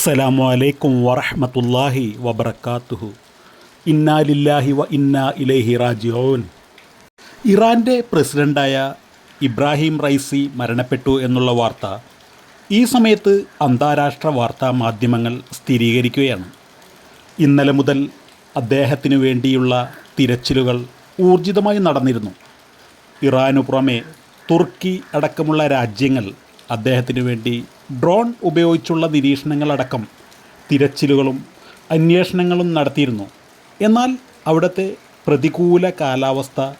അസ്സലാമു അലൈക്കും വറഹ്മത്തുള്ളാഹി വബറകാതുഹു ഇന്നാ ലില്ലാഹി വ ഇന്നാ ഇലൈഹി റാജിഊൻ. ഇറാന്റെ പ്രസിഡന്റായ ഇബ്രാഹിം റൈസി മരണപ്പെട്ടു എന്നുള്ള വാർത്ത ഈ സമയത്ത് അന്താരാഷ്ട്ര വാർത്താ മാധ്യമങ്ങൾ സ്ഥിരീകരിക്കുകയാണ്. ഇന്നലെ മുതൽ അദ്ദേഹത്തിനു വേണ്ടിയുള്ള തിരച്ചിലുകൾ ഊർജിതമായി നടന്നിരുന്നു. ഇറാനു പുറമെ തുർക്കി അടക്കമുള്ള രാജ്യങ്ങൾ അദ്ദേഹത്തിനു വേണ്ടി ഡ്രോൺ ഉപയോഗിച്ചുള്ള നിരീക്ഷണങ്ങളടക്കം തിരച്ചിലുകളും അന്വേഷണങ്ങളും നടത്തിയിരുന്നു. എന്നാൽ അവിടുത്തെ പ്രതികൂല കാലാവസ്ഥ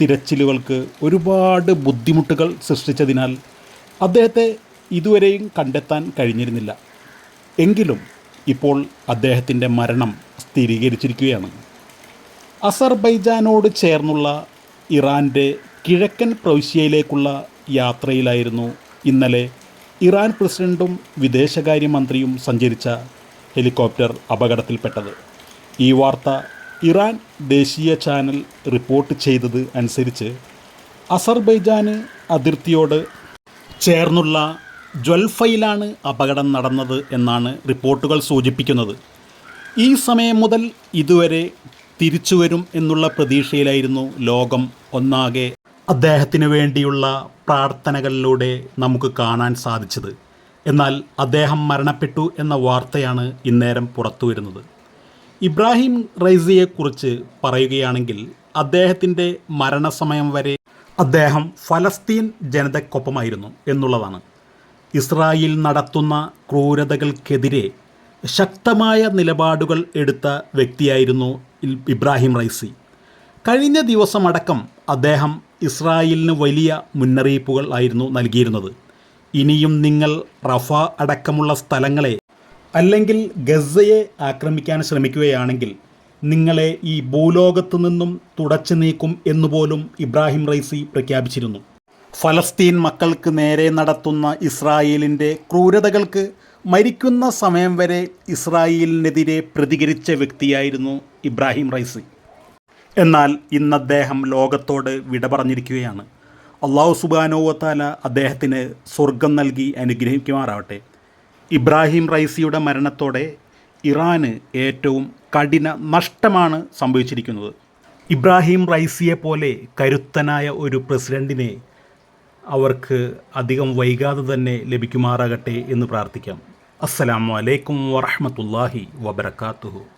തിരച്ചിലുകൾക്ക് ഒരുപാട് ബുദ്ധിമുട്ടുകൾ സൃഷ്ടിച്ചതിനാൽ അദ്ദേഹത്തെ ഇതുവരെയും കണ്ടെത്താൻ കഴിഞ്ഞിരുന്നില്ല. എങ്കിലും ഇപ്പോൾ അദ്ദേഹത്തിന്റെ മരണം സ്ഥിരീകരിച്ചിരിക്കുകയാണ്. അസർബൈജാനോട് ചേർന്നുള്ള ഇറാന്റെ കിഴക്കൻ പ്രവിശ്യയിലേക്കുള്ള യാത്രയിലായിരുന്നു ഇന്നലെ ഇറാൻ പ്രസിഡന്റും വിദേശകാര്യമന്ത്രിയും സഞ്ചരിച്ച ഹെലികോപ്റ്റർ അപകടത്തിൽപ്പെട്ടത്. ഈ വാർത്ത ഇറാൻ ദേശീയ ചാനൽ റിപ്പോർട്ട് ചെയ്തത് അനുസരിച്ച് അസർബൈജാന് അതിർത്തിയോട് ചേർന്നുള്ള ജ്വൽഫയിലാണ് അപകടം നടന്നത് എന്നാണ് റിപ്പോർട്ടുകൾ സൂചിപ്പിക്കുന്നത്. ഈ സമയം മുതൽ ഇതുവരെ തിരിച്ചു വരും എന്നുള്ള പ്രതീക്ഷയിലായിരുന്നു ലോകം ഒന്നാകെ അദ്ദേഹത്തിന് വേണ്ടിയുള്ള പ്രാർത്ഥനകളിലൂടെ നമുക്ക് കാണാൻ സാധിച്ചത്. എന്നാൽ അദ്ദേഹം മരണപ്പെട്ടു എന്ന വാർത്തയാണ് ഇന്നേരം പുറത്തു വരുന്നത്. ഇബ്രാഹിം റൈസിയെക്കുറിച്ച് പറയുകയാണെങ്കിൽ അദ്ദേഹത്തിന്റെ മരണസമയം വരെ അദ്ദേഹം ഫലസ്തീൻ ജനതയ്ക്കൊപ്പമായിരുന്നു എന്നുള്ളതാണ്. ഇസ്രായേൽ നടത്തുന്ന ക്രൂരതകൾക്കെതിരെ ശക്തമായ നിലപാടുകൾ എടുത്ത വ്യക്തിയായിരുന്നു ഇബ്രാഹിം റൈസി. കഴിഞ്ഞ ദിവസമടക്കം അദ്ദേഹം ഇസ്രായേലിന് വലിയ മുന്നറിയിപ്പുകൾ ആയിരുന്നു നൽകിയിരുന്നത്. ഇനിയും നിങ്ങൾ റഫ അടക്കമുള്ള സ്ഥലങ്ങളെ അല്ലെങ്കിൽ ഗസയെ ആക്രമിക്കാൻ ശ്രമിക്കുകയാണെങ്കിൽ നിങ്ങളെ ഈ ഭൂലോകത്തു നിന്നും തുടച്ചു നീക്കും എന്നുപോലും ഇബ്രാഹിം റൈസി പ്രഖ്യാപിച്ചിരുന്നു. ഫലസ്തീൻ മക്കൾക്ക് നേരെ നടത്തുന്ന ഇസ്രായേലിന്റെ ക്രൂരതകൾക്ക് മരിക്കുന്ന സമയം വരെ ഇസ്രായേലിനെതിരെ പ്രതികരിച്ച വ്യക്തിയായിരുന്നു ഇബ്രാഹിം റൈസി. എന്നാൽ ഇന്ന് അദ്ദേഹം ലോകത്തോട് വിട പറഞ്ഞിരിക്കുകയാണ്. അള്ളാഹു സുബാനോവത്താല അദ്ദേഹത്തിന് സ്വർഗം നൽകി അനുഗ്രഹിക്കുമാറാവട്ടെ. ഇബ്രാഹിം റൈസിയുടെ മരണത്തോടെ ഇറാന് ഏറ്റവും കഠിന നഷ്ടമാണ് സംഭവിച്ചിരിക്കുന്നത്. ഇബ്രാഹിം റൈസിയെ പോലെ കരുത്തനായ ഒരു പ്രസിഡന്റിനെ അവർക്ക് അധികം വൈകാതെ തന്നെ ലഭിക്കുമാറാകട്ടെ എന്ന് പ്രാർത്ഥിക്കാം. അസ്സലാമു അലൈക്കും വറഹ്മത്തുള്ളാഹി വബറകാതുഹു.